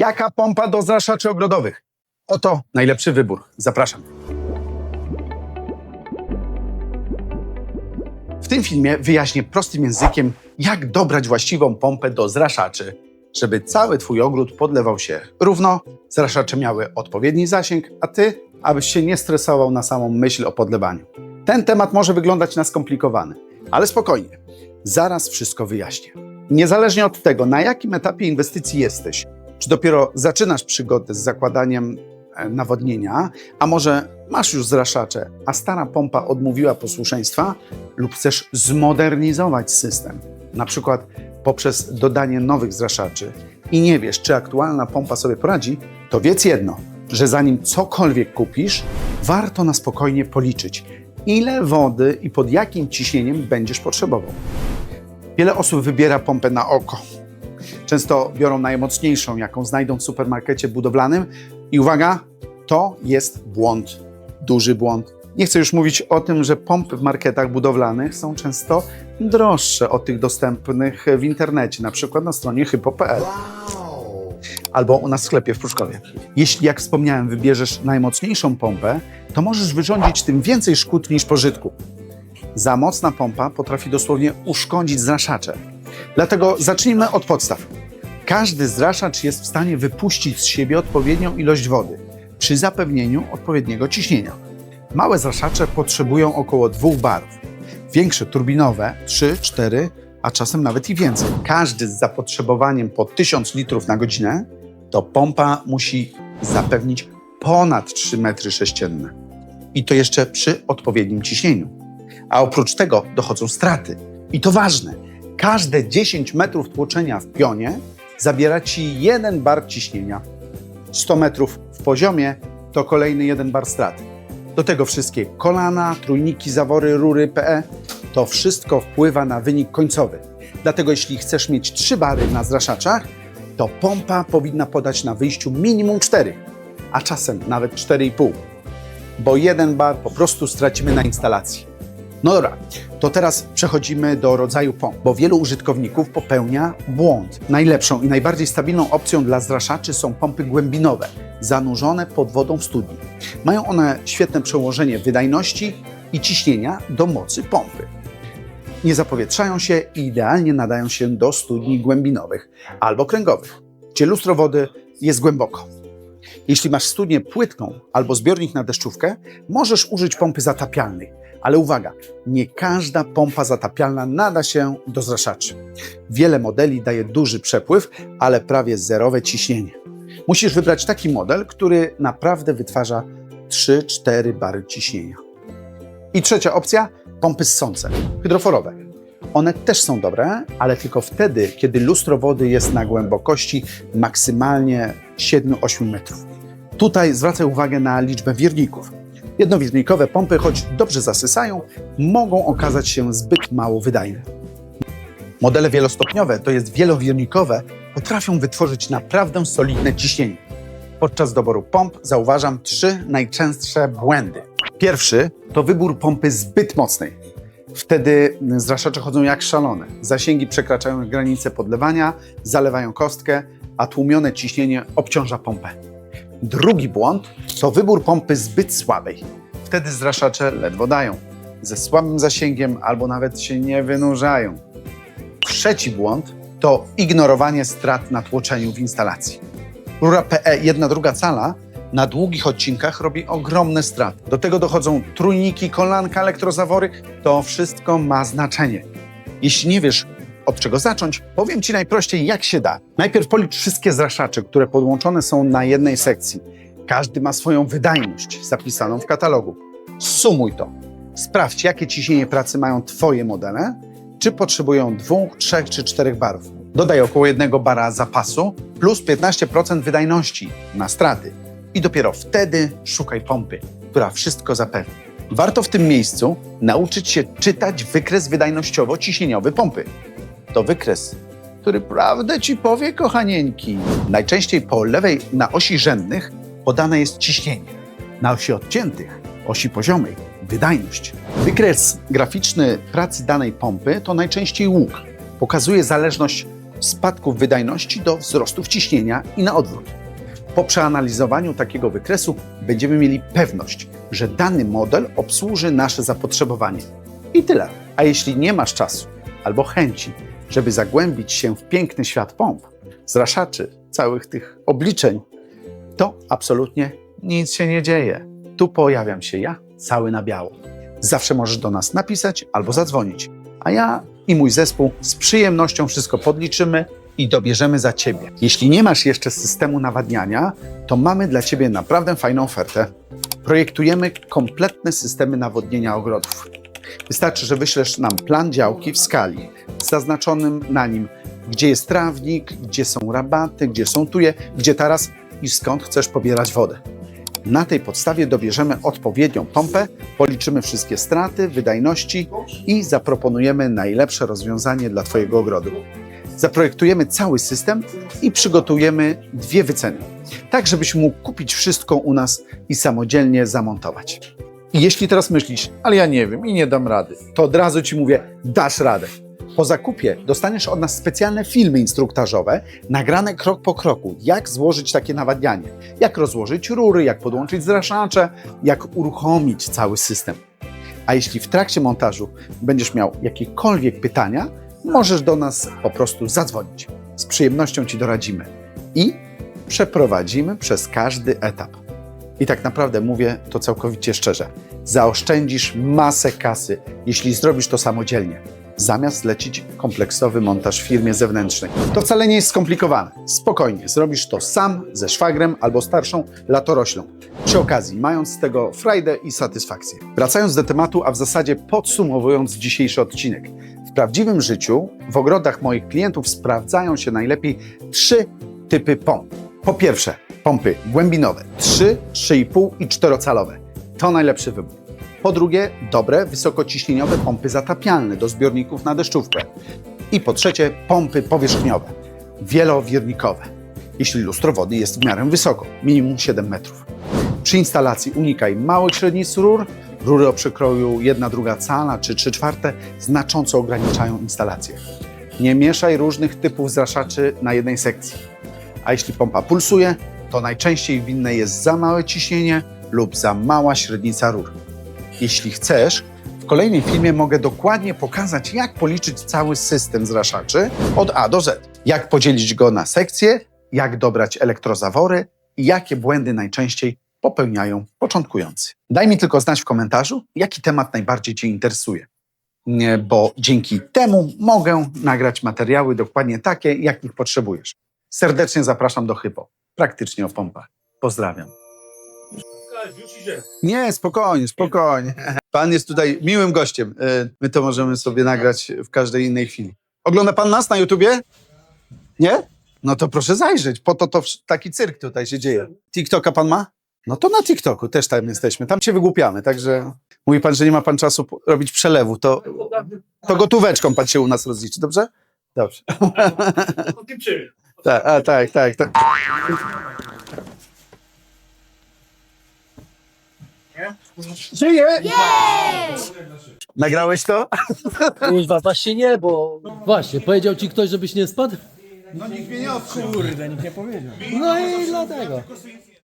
Jaka pompa do zraszaczy ogrodowych? Oto najlepszy wybór. Zapraszam. W tym filmie wyjaśnię prostym językiem, jak dobrać właściwą pompę do zraszaczy, żeby cały Twój ogród podlewał się równo, zraszacze miały odpowiedni zasięg, a Ty, abyś się nie stresował na samą myśl o podlewaniu. Ten temat może wyglądać na skomplikowany, ale spokojnie, zaraz wszystko wyjaśnię. Niezależnie od tego, na jakim etapie inwestycji jesteś, czy dopiero zaczynasz przygodę z zakładaniem e, nawodnienia, a może masz już zraszacze, a stara pompa odmówiła posłuszeństwa, lub chcesz zmodernizować system, na przykład poprzez dodanie nowych zraszaczy i nie wiesz, czy aktualna pompa sobie poradzi, to wiedz jedno, że zanim cokolwiek kupisz, warto na spokojnie policzyć, ile wody i pod jakim ciśnieniem będziesz potrzebował. Wiele osób wybiera pompę na oko. Często biorą najmocniejszą, jaką znajdą w supermarkecie budowlanym. I uwaga, to jest błąd. Duży błąd. Nie chcę już mówić o tym, że pompy w marketach budowlanych są często droższe od tych dostępnych w internecie, na przykład na stronie hypo.pl albo u nas w sklepie w Pruszkowie. Jeśli, jak wspomniałem, wybierzesz najmocniejszą pompę, to możesz wyrządzić tym więcej szkód niż pożytku. Za mocna pompa potrafi dosłownie uszkodzić zraszacze. Dlatego zacznijmy od podstaw. Każdy zraszacz jest w stanie wypuścić z siebie odpowiednią ilość wody przy zapewnieniu odpowiedniego ciśnienia. Małe zraszacze potrzebują około dwóch barów. Większe turbinowe 3, 4, a czasem nawet i więcej. Każdy z zapotrzebowaniem po 1000 litrów na godzinę to pompa musi zapewnić ponad 3 metry sześcienne. I to jeszcze przy odpowiednim ciśnieniu. A oprócz tego dochodzą straty. I to ważne. Każde 10 metrów tłoczenia w pionie zabiera ci jeden bar ciśnienia. 100 metrów w poziomie to kolejny jeden bar straty. Do tego wszystkie kolana, trójniki, zawory, rury, PE. To wszystko wpływa na wynik końcowy. Dlatego jeśli chcesz mieć 3 bary na zraszaczach, to pompa powinna podać na wyjściu minimum 4, a czasem nawet 4,5. Bo jeden bar po prostu stracimy na instalacji. No dobra, to teraz przechodzimy do rodzaju pomp, bo wielu użytkowników popełnia błąd. Najlepszą i najbardziej stabilną opcją dla zraszaczy są pompy głębinowe, zanurzone pod wodą w studni. Mają one świetne przełożenie wydajności i ciśnienia do mocy pompy. Nie zapowietrzają się i idealnie nadają się do studni głębinowych albo kręgowych, gdzie lustro wody jest głęboko. Jeśli masz studnię płytką albo zbiornik na deszczówkę, możesz użyć pompy zatapialnej. Ale uwaga, nie każda pompa zatapialna nada się do zraszaczy. Wiele modeli daje duży przepływ, ale prawie zerowe ciśnienie. Musisz wybrać taki model, który naprawdę wytwarza 3-4 bary ciśnienia. I trzecia opcja pompy ssące, hydroforowe. One też są dobre, ale tylko wtedy, kiedy lustro wody jest na głębokości maksymalnie 7-8 metrów. Tutaj zwracaj uwagę na liczbę wirników. Jednowirnikowe pompy, choć dobrze zasysają, mogą okazać się zbyt mało wydajne. Modele wielostopniowe, to jest wielowirnikowe, potrafią wytworzyć naprawdę solidne ciśnienie. Podczas doboru pomp zauważam trzy najczęstsze błędy. Pierwszy to wybór pompy zbyt mocnej. Wtedy zraszacze chodzą jak szalone. Zasięgi przekraczają granice podlewania, zalewają kostkę, a tłumione ciśnienie obciąża pompę. Drugi błąd to wybór pompy zbyt słabej. Wtedy zraszacze ledwo dają, ze słabym zasięgiem albo nawet się nie wynurzają. Trzeci błąd to ignorowanie strat na tłoczeniu w instalacji. Rura PE jedna druga cala na długich odcinkach robi ogromne straty. Do tego dochodzą trójniki, kolanka, elektrozawory. To wszystko ma znaczenie. Jeśli nie wiesz, od czego zacząć, powiem Ci najprościej, jak się da. Najpierw policz wszystkie zraszacze, które podłączone są na jednej sekcji. Każdy ma swoją wydajność zapisaną w katalogu. Sumuj to. Sprawdź, jakie ciśnienie pracy mają Twoje modele, czy potrzebują dwóch, trzech czy czterech barów. Dodaj około jednego bara zapasu plus 15% wydajności na straty. I dopiero wtedy szukaj pompy, która wszystko zapewni. Warto w tym miejscu nauczyć się czytać wykres wydajnościowo-ciśnieniowy pompy. To wykres, który prawdę ci powie, kochanieńki. Najczęściej po lewej na osi rzędnych podane jest ciśnienie, na osi odciętych, osi poziomej, wydajność. Wykres graficzny pracy danej pompy to najczęściej łuk. Pokazuje zależność spadków wydajności do wzrostów ciśnienia i na odwrót. Po przeanalizowaniu takiego wykresu będziemy mieli pewność, że dany model obsłuży nasze zapotrzebowanie. I tyle. A jeśli nie masz czasu albo chęci, żeby zagłębić się w piękny świat pomp, zraszaczy, całych tych obliczeń, to absolutnie nic się nie dzieje. Tu pojawiam się ja, cały na biało. Zawsze możesz do nas napisać albo zadzwonić, a ja i mój zespół z przyjemnością wszystko podliczymy i dobierzemy za ciebie. Jeśli nie masz jeszcze systemu nawadniania, to mamy dla ciebie naprawdę fajną ofertę. Projektujemy kompletne systemy nawodnienia ogrodów. Wystarczy, że wyślesz nam plan działki w skali, z zaznaczonym na nim, gdzie jest trawnik, gdzie są rabaty, gdzie są tuje, gdzie taras i skąd chcesz pobierać wodę. Na tej podstawie dobierzemy odpowiednią pompę, policzymy wszystkie straty, wydajności i zaproponujemy najlepsze rozwiązanie dla Twojego ogrodu. Zaprojektujemy cały system i przygotujemy dwie wyceny, tak żebyś mógł kupić wszystko u nas i samodzielnie zamontować. I jeśli teraz myślisz, ale ja nie wiem i nie dam rady, to od razu Ci mówię, dasz radę. Po zakupie dostaniesz od nas specjalne filmy instruktażowe, nagrane krok po kroku, jak złożyć takie nawadnianie, jak rozłożyć rury, jak podłączyć zraszacze, jak uruchomić cały system. A jeśli w trakcie montażu będziesz miał jakiekolwiek pytania, możesz do nas po prostu zadzwonić. Z przyjemnością Ci doradzimy i przeprowadzimy przez każdy etap. I tak naprawdę mówię to całkowicie szczerze. Zaoszczędzisz masę kasy, jeśli zrobisz to samodzielnie, zamiast zlecić kompleksowy montaż w firmie zewnętrznej. To wcale nie jest skomplikowane. Spokojnie, zrobisz to sam, ze szwagrem albo starszą latoroślą. Przy okazji, mając z tego frajdę i satysfakcję. Wracając do tematu, a w zasadzie podsumowując dzisiejszy odcinek. W prawdziwym życiu, w ogrodach moich klientów sprawdzają się najlepiej trzy typy pomp. Po pierwsze, pompy głębinowe 3, 3,5 i 4-calowe. To najlepszy wybór. Po drugie, dobre, wysokociśnieniowe pompy zatapialne do zbiorników na deszczówkę. I po trzecie, pompy powierzchniowe, wielowirnikowe. Jeśli lustro wody jest w miarę wysoko, minimum 7 metrów. Przy instalacji unikaj małych średnic rur. Rury o przekroju 1 druga cala czy 3 czwarte znacząco ograniczają instalację. Nie mieszaj różnych typów zraszaczy na jednej sekcji. A jeśli pompa pulsuje, to najczęściej winne jest za małe ciśnienie lub za mała średnica rur. Jeśli chcesz, w kolejnym filmie mogę dokładnie pokazać, jak policzyć cały system zraszaczy od A do Z. Jak podzielić go na sekcje, jak dobrać elektrozawory i jakie błędy najczęściej popełniają początkujący. Daj mi tylko znać w komentarzu, jaki temat najbardziej Cię interesuje. Bo dzięki temu mogę nagrać materiały dokładnie takie, jakich potrzebujesz. Serdecznie zapraszam do Hypo. Praktycznie o pompach. Pozdrawiam. Nie, spokojnie, spokojnie. Pan jest tutaj miłym gościem. E, My to możemy sobie nagrać w każdej innej chwili. Ogląda pan nas na YouTubie? Nie? No to proszę zajrzeć. Po to, to taki cyrk tutaj się dzieje. TikToka pan ma? No to na TikToku też tam jesteśmy. Tam się wygłupiamy, także mówi pan, że nie ma pan czasu robić przelewu, to, to gotóweczką pan się u nas rozliczy, dobrze? Dobrze. Tak, a, tak, tak, tak. Żyje! Nagrałeś to? Kurwa, właśnie nie, bo... Właśnie, powiedział ci ktoś, żebyś nie spadł? No nikt mnie nie odkrył. No i dlatego.